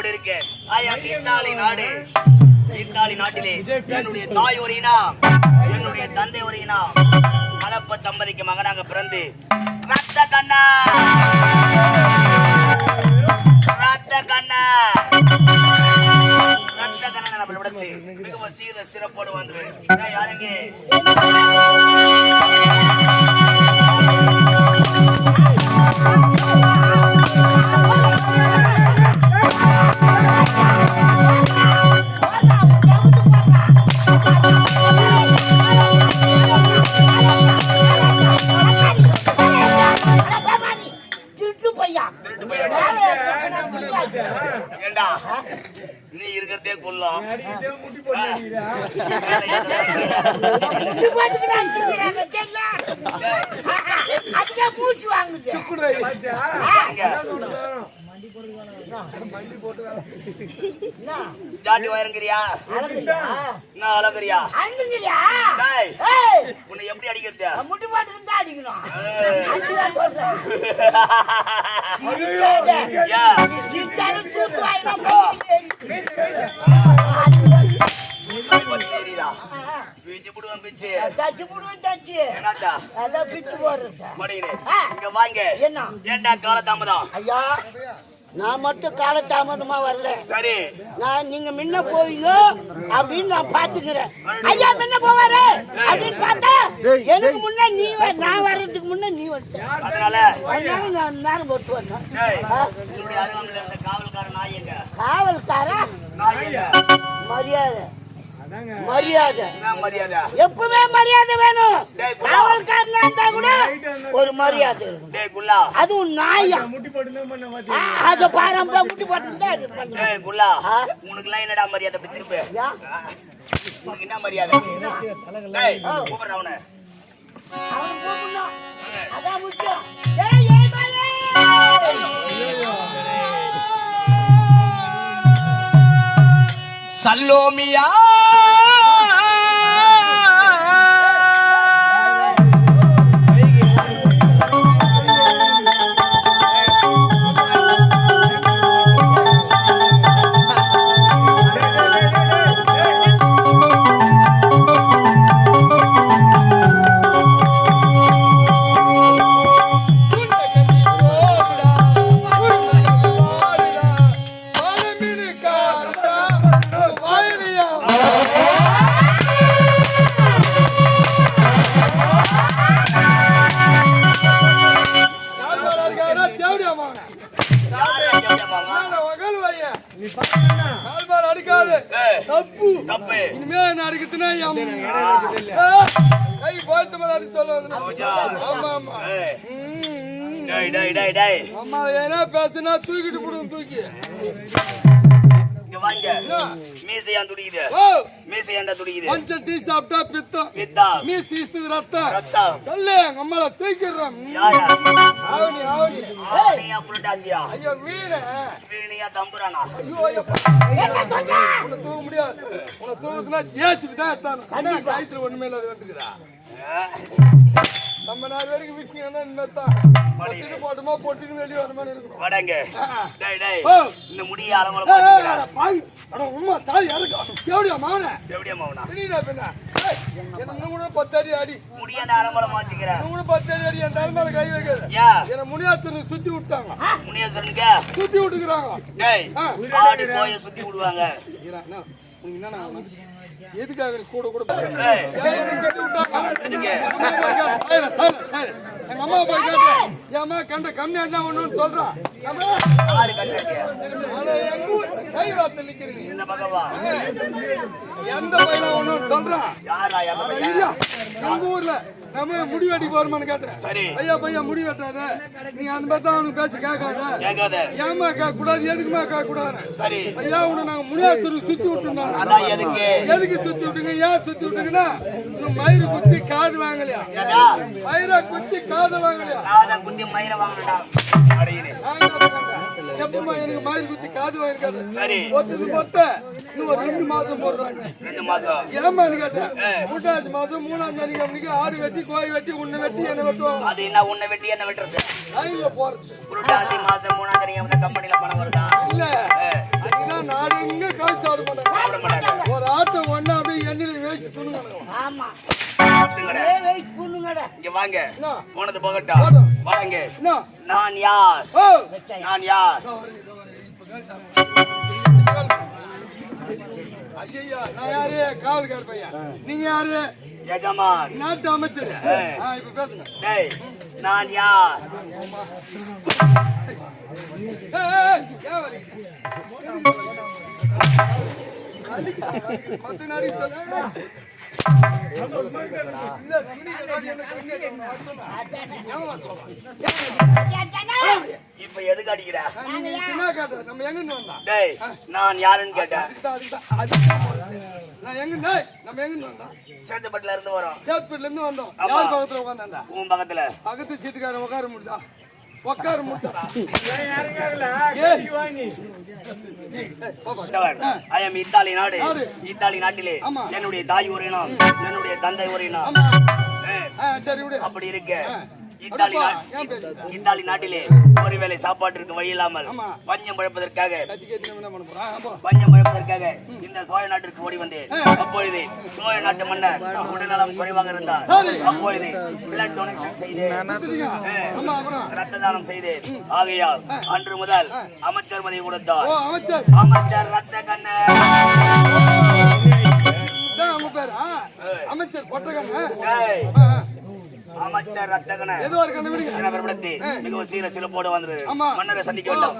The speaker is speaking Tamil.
ஆயம் இத்தாலி நாடு. இத்தாலி நாட்டிலே என்னுடைய தாய் ஒரு இனம். என்னுடைய தந்தை ஒரு இனம். கலப்ப தம்பதிக்கு மகனாக பிறந்து ரத்த கண்ணா. ரத்த கண்ணா. ரத்த கண்ணா நம்ம விடத்து மிகவும் சீர சிறப்போடு வந்துருவேன் யாருங்க? ஏண்டா நீ இருக்கிறதே குள்ளம் மூச்சு வாங்குது? ஜாட்டி வயருங்கிறியா? நான் அழகுறியா? உன்னை எப்படி அடிக்கிறது? அடிக்கணும். சூத்து பிச்சு புடுவன் பிச்சு. தச்சு புடுவேன், தச்சு. என்னடா பிச்சு. மடியிலே. இங்க வாங்க. என்ன? ஐயா. நான் மட்டும் காலதாமதமா வரல. சரி. நான் நீங்க முன்ன போவீங்க அப்படின்னு நான் பாத்துக்கிறேன். ஐயா முன்ன போவாரு அப்படின்னு பார்த்தா எனக்கு முன்ன நீ நான் வர்றதுக்கு முன்ன நீ வந்துட்ட. அதனால அதனால நான் நேரம் போட்டு வந்தேன். டேய், உன்னுடைய அருகாமையில இருந்த காவல்கார நாய் எங்க? காவல்காரா? நாய் எங்க? மரியாதை. மரியாதை. என்ன மரியாதை? எப்பவுமே மரியாதை வேணும். டேய், குலா. காவல்காரனா இருந்தா கூட ஒரு மரியாதை இருக்கும். அதுவும் நாயா. அத பாரம்பரிய முட்டி போட்டு. உனக்கு எல்லாம் என்னடா மரியாதை திரும்ப. உனக்கு என்ன மரியாதை? கூப்பிடுற அவனை. அதான் முக்கியம். சல்லோமியா! அடிக்காது தப்பு தப்பு இனிமே என்ன அடிக்கிறதுனா கை போய்த்து மேல அடிச்சு ஆமா ஆமா டேய் டேய் டேய் டேய் அம்மா பேசுனா தூக்கிட்டு போடுவோம் தூக்கி இங்க வாங்க மீசையா துடிக்குது ஓ மீசையாண்டா துடிக்குது? கொஞ்சம் டீ சாப்பிட்டா பித்தம். பித்தா மீ சீஸ்து ரத்தம். ரத்தம். சொல்லு எங்க அம்மால தூக்கிடுறோம். ஆவணி ஆவணி. ஆனியா புரட்டாசியா? ஐயோ வீண. வீணியா தம்புரானா? ஐயோ? உன்னை தூக்க முடியாது. உன்னை தூக்குனா ஜேசிபி தான் எத்தானு. காய்ச்சல் ஒண்ணுமே இல்லாத வேண்டுகிறா? நம்ம நாலு பேருக்கு விரிச்சிங்கன்னா இனிமேல் தான் பொட்டிட்டு போட்டுமா பொட்டின்னு வெளியே வடங்க. டேய் டேய். ஓ. இந்த முடிய. அட உம்மா தாய் இறக்கா. எப்படியா மகனே? எப்படியா மவனா என்ன கூட பத்து அடி. முடிய மாத்திக்கிற இன்னும் கூட பத்து அடி. என் தலை மேல கை வைக்காத. என்னை முனியாத்தனை சுத்தி விட்டாங்க. முனியசரனுக்கு சுத்தி விட்டுக்கிறாங்க. சுத்தி விடுவாங்க எதுக்காக கூட கூட. எங்க அம்மா போய் கேட்டேன். அம்மா கண்ட கம்மியா இருந்தா ஒண்ணுன்னு சொல்றான். எங்க கை வார்த்தை நிக்கிறீங்க. எந்த பையனா ஒண்ணுன்னு சொல்றான் நம்ம ஊர்ல. நம்ம முடி வெட்டி போறோமான்னு கேட்டேன். சரி. ஐயா பையன் முடி வெட்டாத நீங்க அந்த மாதிரி தான் அவனுக்கு பேச கேட்காத. கேட்காத. ஏமா கேட்க கூடாது எதுக்குமா கேட்க கூடாது சரி. ஐயா உன்னை நாங்க முடியாசூர் சுத்தி விட்டுருந்தோம். அதான் எதுக்கு? எதுக்கு சுத்தி விட்டுங்க? ஏன் சுத்தி விட்டுங்கன்னா இன்னும் மயிறு குத்தி காது வாங்கலையா? மயிரை குத்தி காது வாங்கலையா? தான் குத்தி மயிர வாங்கினடா அடையினே எப்பமா எனக்கு மயிறு குத்தி காது வாங்கிருக்காது சரி. ஒத்துக்கு பொறுத்த இன்னும் ஒரு ரெண்டு மாசம் போடுறாங்க. ரெண்டு மாசம் ஏமான்னு கேட்டேன் மூட்டாச்சு மாசம் மூணாம் தேதி அவனுக்கு ஆடு வெட்டி கோழி வெட்டி உன்னை வெட்டி என்ன வெட்டுவாங்க? அது என்ன உன்னை வெட்டி என்ன வெட்டுறது? லைன்ல போறது. புரட்டாசி மாசம் மூணாம் தேதி வந்து கம்பெனில பணம் வருதா? இல்ல. அன்னைக்கு தான் நாடுங்க காசு சாப்பிட மாட்டாங்க. ஒரு ஆட்டை ஒண்ணு அப்படியே எண்ணெயில வேஸ்ட் துணி ஆமா. இங்க வாங்க? போனது போகட்டும். வாங்க நான் யார் நான் யார் ஐயா நான் யாரு காவல்கார பையன் நீங்க யாரு எஜமான் நாட்டு அமைச்சர் ஆ, இப்ப பேசுங்க டேய் நான் யார் ஏய், ஏய், இப்ப எதுக்கு அடிக்கிற நான் யாருன்னு கேட்டேன். நான் எங்க டேய், நம்ம எங்கிருந்து வந்தோம்? சேத்துப்பட்டுல இருந்து வரோம் சேத்பேட்ல இருந்து வந்தோம். யார் பக்கத்துல? உன் பக்கத்துல பக்கத்து சீட்டுக்காரன் உட்கார முடியுதா? உட்கார இத்தாலி நாடு. இத்தாலி நாட்டிலே. என்னுடைய தாய் ஊரினம் என்னுடைய தந்தை சரி விடு. அப்படி இருக்க. இத்தாலி நாட்டிலே ஒருவேளை சாப்பாட்டிற்கு வழி இல்லாமல். பஞ்சம் பழப்பதற்காக. பஞ்சம் பழப்பதற்காக இந்த சோழ நாட்டிற்கு ஓடி வந்தேன். அப்பொழுது சோழ நாட்டு மன்னர் உடல்நலம் குறைவாக இருந்தார். அப்பொழுது பிளட் டொனேஷன் அப்புறம்? ரத்த தானம் செய்தேன். ஆகையால் அன்று முதல் அமைச்சர் பதவி கொடுத்தார். அமைச்சர். அமைச்சர் ரத்த கண்ண ஏதோ ஒரு பிரபலத்தை மிகவும் சீர சிறப்போடு வந்தது. ஆமா. மன்னரை சந்திக்க வேண்டாம்.